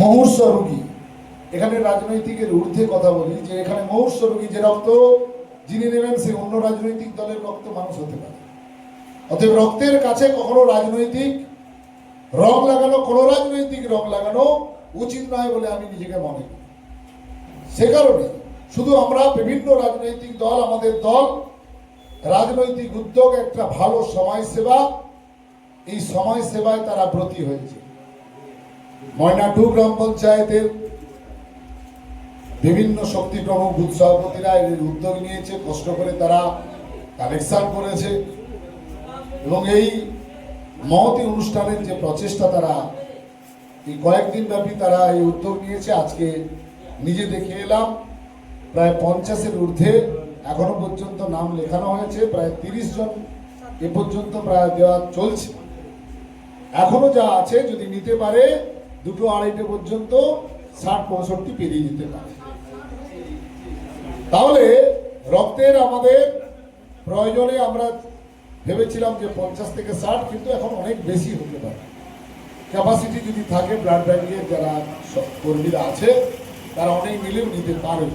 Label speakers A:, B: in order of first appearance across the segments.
A: মুমূর্ষ রোগী। এখানে রাজনৈতিকের ঊর্ধ্বে কথা বলি যে, এখানে মুমূর্ষ রোগী যে রক্ত যিনি নেবেন, সে অন্য রাজনৈতিক দলের রক্ত মানুষ হতে পারে। অতএব রক্তের কাছে কখনো রাজনৈতিক রং লাগানো, কোনো রাজনৈতিক রং লাগানো উচিত নয় বলে আমি নিজেকে মনে করি। সে কারণে শুধু আমরা বিভিন্ন রাজনৈতিক দল, আমাদের দল, রাজনৈতিক উদ্যোগ, একটা ভালো সমাজসেবা, এই সমাজ সেবায় তারা ব্রতী হয়েছে। ময়না টু গ্রাম পঞ্চায়েতের বিভিন্ন শক্তি প্রমুখ বুথ সভাপতিরা এর উদ্যোগ নিয়েছে, কষ্ট করে তারা কালেকশন করেছে এবং এই মহতি অনুষ্ঠানের যে প্রচেষ্টা তারা এই কয়েকদিন ব্যাপী তারা এই উদ্যোগ নিয়েছে। আজকে নিজে দেখে এলাম, প্রায় পঞ্চাশের ঊর্ধ্বে এখনও পর্যন্ত নাম লেখানো হয়েছে, প্রায় তিরিশ জন এ পর্যন্ত প্রায় দেওয়া চলছে। এখনও যা আছে যদি নিতে পারে দুটো আড়াইটে পর্যন্ত ষাট পঁয়ষট্টি পেরিয়ে যেতে পারে। তাহলে রক্তের আমাদের প্রয়োজনে আমরা ভেবেছিলাম যে পঞ্চাশ থেকে ষাট, কিন্তু এখন অনেক বেশি হতে পারে। ক্যাপাসিটি যদি থাকে, ব্লাড ব্যাঙ্কের যারা কর্মীরা আছে, তারা অনেক মিলেও নিতে পারে।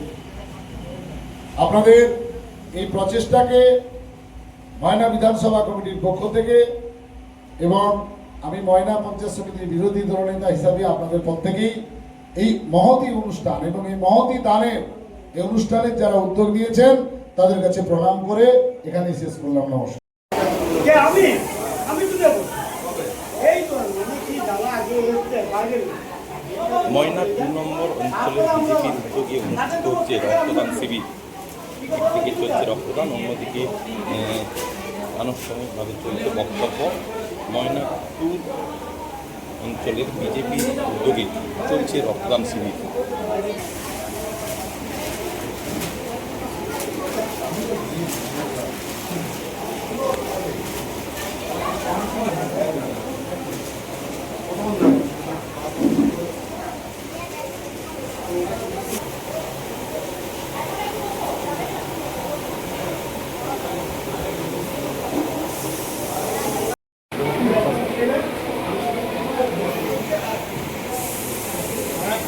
A: আপনাদের এই প্রচেষ্টাকে ময়না বিধানসভা কমিটির পক্ষ থেকে এবং আমি ময়না পঞ্চায়েত সমিতির বিরোধী দলনেতা হিসাবে আপনাদের প্রত্যেকেই এই মহতি অনুষ্ঠান এবং এই মহতি দানের এই অনুষ্ঠানের যারা উদ্যোগ নিয়েছেন তাদের কাছে প্রণাম করে এখানে শেষ করলাম নমস্কার।
B: কে আমি? আমি তো দেবো। এই তো কি দাদা আগে এসছে বাইরে
C: ময়না দু নম্বর অঞ্চলের বিজেপির উদ্যোগে অনুষ্ঠিত হচ্ছে রক্তদান শিবির। একদিকে চলছে রক্তদান অন্যদিকে আনুষ্ঠানিকভাবে চলছে বক্তব্য। ময়না টু অঞ্চলের বিজেপি উদ্যোগে চলছে রক্তদান শিবির।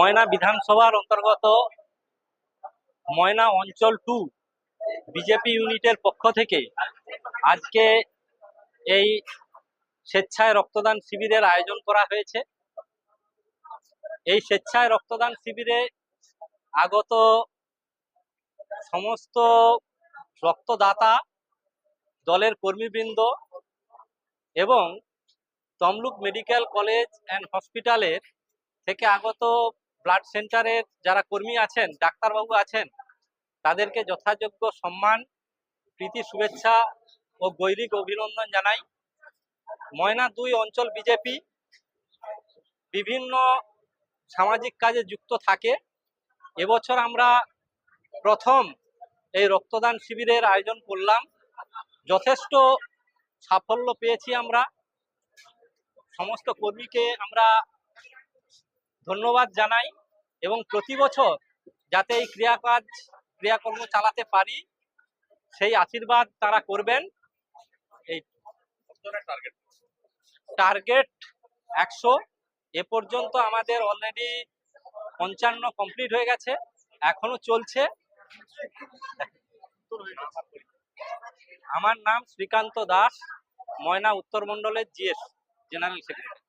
D: ময়না বিধানসভার অন্তর্গত ময়না অঞ্চল টু বিজেপি ইউনিটের পক্ষ থেকে আজকে এই স্বেচ্ছায় রক্তদান শিবিরের আয়োজন করা হয়েছে। এই স্বেচ্ছায় রক্তদান শিবিরে আগত সমস্ত রক্তদাতা, দলের কর্মীবৃন্দ এবং তমলুক মেডিকেল কলেজ অ্যান্ড হসপিটালের থেকে আগত ব্লাড সেন্টারের যারা কর্মী আছেন, ডাক্তারবাবু আছেন, তাদেরকে যথাযোগ্য সম্মান, প্রীতি, শুভেচ্ছা ও গৈরিক অভিনন্দন জানাই। ময়না দুই অঞ্চল বিজেপি বিভিন্ন সামাজিক কাজে যুক্ত থাকে। এবছর আমরা প্রথম এই রক্তদান শিবিরের আয়োজন করলাম। যথেষ্ট সাফল্য পেয়েছি আমরা। সমস্ত কর্মীকে আমরা ধন্যবাদ জানাই এবং প্রতি বছর যাতে এই ক্রিয়াকাজ, ক্রিয়াকর্ম চালাতে পারি, সেই আশীর্বাদ তারা করবেন। এই টার্গেট একশো। এ পর্যন্ত আমাদের অলরেডি পঞ্চান্ন কমপ্লিট হয়ে গেছে, এখনও চলছে। আমার নাম শ্রীকান্ত দাস, ময়না উত্তর মণ্ডলের জিএস জেনারেল সেক্রেটারি